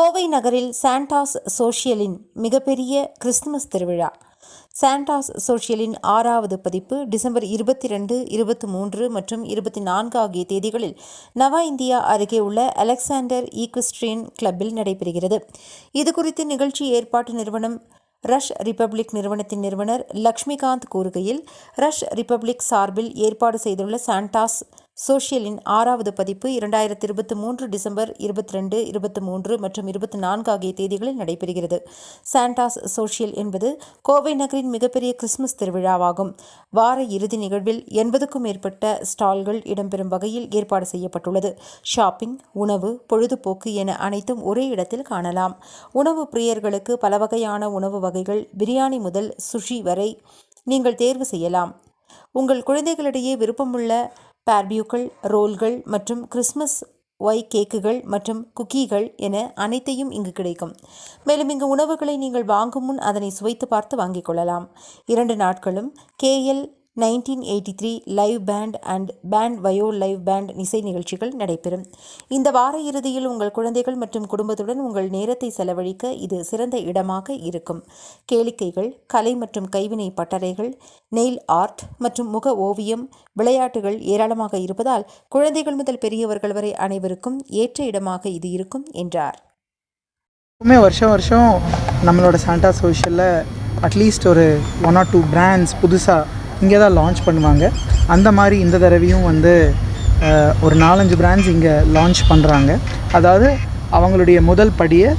கோவை நகரில் சாண்டாஸ் சோஷியலின் மிகப்பெரிய கிறிஸ்துமஸ் திருவிழா. சாண்டாஸ் சோஷியலின் ஆறாவது பதிப்பு டிசம்பர் இருபத்தி ரெண்டு இருபத்தி மூன்று மற்றும் இருபத்தி நான்கு ஆகிய தேதிகளில் நவா இந்தியா அருகே உள்ள அலெக்சாண்டர் ஈக்விஸ்ட்ரியன் கிளப்பில் நடைபெறுகிறது. இதுகுறித்து நிகழ்ச்சி ஏற்பாட்டு நிறுவனம் ரஷ் ரிப்பப்ளிக் நிறுவனத்தின் நிறுவனர் லக்ஷ்மிகாந்த் கூறுகையில் ரஷ் ரிப்பப்ளிக் சார்பில் ஏற்பாடு செய்துள்ள சாண்டாஸ் சோஷியலின் ஆறாவது பதிப்பு இரண்டாயிரத்தி இருபத்தி மூன்று டிசம்பர் இருபத்தி ரெண்டு இருபத்தி மூன்று மற்றும் இருபத்தி நான்கு ஆகிய தேதிகளில் நடைபெறுகிறது. சாண்டாஸ் சோஷியல் என்பது கோவை நகரின் மிகப்பெரிய கிறிஸ்துமஸ் திருவிழாவாகும். வார இறுதி நிகழ்வில் எண்பதுக்கும் மேற்பட்ட ஸ்டால்கள் இடம்பெறும் வகையில் ஏற்பாடு செய்யப்பட்டுள்ளது. ஷாப்பிங் உணவு பொழுதுபோக்கு என அனைத்தும் ஒரே இடத்தில் காணலாம். உணவு பிரியர்களுக்கு பல வகையான உணவு வகைகள் பிரியாணி முதல் சுஷி வரை நீங்கள் தேர்வு செய்யலாம். உங்கள் குழந்தைகளிடையே விருப்பமுள்ள பார்பியூக்கள் ரோல்கள் மற்றும் கிறிஸ்மஸ் ஒய் கேக்குகள் மற்றும் குக்கீகள் என அனைத்தையும் இங்கு கிடைக்கும். மேலும் இங்கு உணவுகளை நீங்கள் வாங்கும் முன் அதனை சுவைத்து பார்த்து வாங்கிக் கொள்ளலாம். இரண்டு நாட்களும் KL nineteen eighty three live band and band Vayo live band இசை நிகழ்ச்சிகள் நடைபெறும். இந்த வார இறுதியில் உங்கள் குழந்தைகள் மற்றும் குடும்பத்துடன் உங்கள் நேரத்தை செலவழிக்க இது சிறந்த இடமாக இருக்கும். கேளிக்கைகள் கலை மற்றும் கைவினை பட்டறைகள் நெயில் ஆர்ட் மற்றும் முக ஓவியம் விளையாட்டுகள் ஏராளமாக இருப்பதால் குழந்தைகள் முதல் பெரியவர்கள் வரை அனைவருக்கும் ஏற்ற இடமாக இது இருக்கும் என்றார். எப்பவுமே வருஷம் வருஷம் நம்மளோட சாண்டா சோஷியலில் அட்லீஸ்ட் ஒரு ஒன் ஆர் டூ பிராண்ட்ஸ் புதுசாக இங்கே தான் லான்ச் பண்ணுவாங்க. அந்த மாதிரி இந்த தடவையும் வந்து ஒரு நாலஞ்சு பிராண்ட்ஸ் இங்கே லான்ச் பண்ணுறாங்க அதாவது அவங்களுடைய முதல் படியை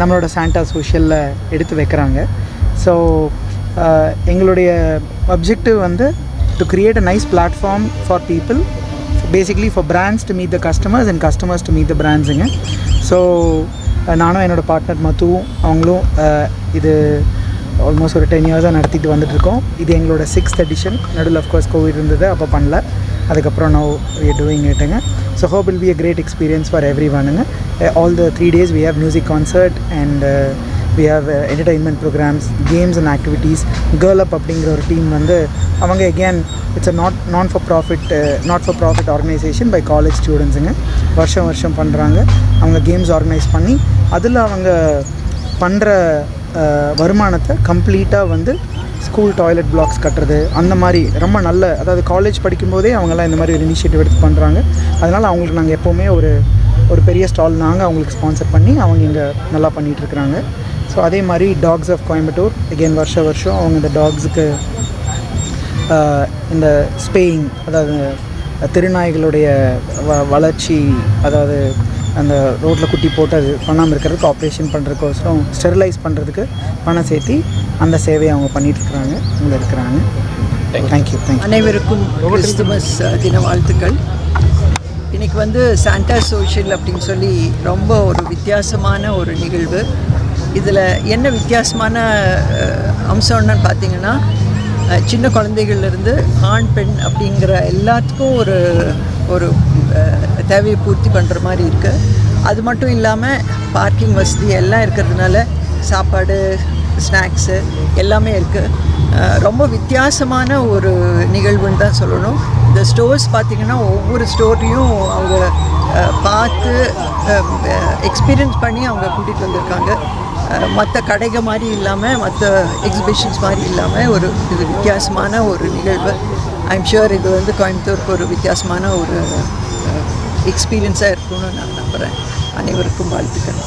நம்மளோட சாண்டா சோஷியலில் எடுத்து வைக்கிறாங்க. ஸோ எங்களுடைய அப்ஜெக்டிவ் வந்து to create a nice platform for people basically for brands to meet the customers and customers to meet the பிராண்ட்ஸுங்க so நானும் என்னோடய பார்ட்னர் மத்துவும் அவங்களும் இது ஆல்மோஸ்ட் ஒரு டென் இயர்ஸாக நடத்திட்டு வந்துட்டுருக்கோம். இது எங்களோட சிக்ஸ்த் எடிஷன் நடுவில் அஃப்கோர்ஸ் கோவிட் இருந்தது அப்போ பண்ணல. அதுக்கப்புறம் no we doing இட்டுங்க so hope will be a great experience for every ஒனுங்க all the three days we have music concert and we have entertainment programmes games and activities Girl Up அப்படிங்கிற ஒரு team வந்து அவங்க again it's a not non for profit not for profit organisation by college ஸ்டூடெண்ட்ஸுங்க வருஷம் வருஷம் பண்ணுறாங்க அவங்க games organise பண்ணி அதில் அவங்க பண்ணுற வருமானத்தை கம்ப்ளீட்டாக வந்து ஸ்கூல் டாய்லெட் பிளாக்ஸ் கட்டுறது அந்த மாதிரி ரொம்ப நல்ல அதாவது காலேஜ் படிக்கும்போதே அவங்கெல்லாம் இந்த மாதிரி ஒரு இனிஷியேட்டிவ் எடுத்து பண்ணுறாங்க அதனால் அவங்களுக்கு நாங்கள் எப்போவுமே ஒரு ஒரு பெரிய ஸ்டால் நாங்கள் அவங்களுக்கு ஸ்பான்சர் பண்ணி அவங்க இங்கே நல்லா பண்ணிகிட்ருக்குறாங்க ஸோ அதே மாதிரி டாக்ஸ் ஆஃப் கோயம்புத்தூர் அகெயின் வருஷம் வருஷம் அவங்க இந்த டாக்ஸுக்கு இந்த ஸ்பேயிங் அதாவது திருநாய்களுடைய வ வளர்ச்சி அதாவது அந்த ரோட்டில் குட்டி போட்டு அது பண்ணாமல் இருக்கிறதுக்கு ஆப்ரேஷன் பண்ணுறதுக்கோசரம் ஸ்டெரிலைஸ் பண்ணுறதுக்கு பணம் சேர்த்தி அந்த சேவையை அவங்க பண்ணிகிட்ருக்குறாங்க இங்கே இருக்கிறாங்க. தேங்க்யூ தேங்க்யூ அனைவருக்கும் கிறிஸ்துமஸ் தின வாழ்த்துக்கள். இன்னைக்கு வந்து சாண்டா சோஷியல் அப்படின்னு சொல்லி ரொம்ப ஒரு வித்தியாசமான ஒரு நிகழ்வு. இதில் என்ன வித்தியாசமான அஹ், அம்சம்னு பார்த்தீங்கன்னா சின்ன குழந்தைகள்லேருந்து ஆண் பெண் அப்படிங்கிற எல்லாத்துக்கும் ஒரு ஒரு தேவையை பூர்த்தி பண்ணுற மாதிரி இருக்குது அது மட்டும் இல்லாமல் பார்க்கிங் வசதி எல்லாம் இருக்கிறதுனால சாப்பாடு ஸ்நாக்ஸு எல்லாமே இருக்குது ரொம்ப வித்தியாசமான ஒரு நிகழ்வுன்னு தான் சொல்லணும். இந்த ஸ்டோர்ஸ் பார்த்திங்கன்னா ஒவ்வொரு ஸ்டோரையும் அவங்க பார்த்து எக்ஸ்பீரியன்ஸ் பண்ணி அவங்க கூட்டிகிட்டு வந்திருக்காங்க. மற்ற கடைகள் மாதிரி இல்லாமல் மற்ற எக்ஸிபிஷன்ஸ் மாதிரி இல்லாமல் ஒரு இது வித்தியாசமான ஒரு நிகழ்வு. ஐம் ஷுர் இது வந்து கோயம்புத்தூருக்கு ஒரு வித்தியாசமான ஒரு uh, எக்ஸ்பீரியன்ஸாக இருக்கும்னு நான் நம்புகிறேன் அனைவருக்கும் வாழ்த்துக்கள்.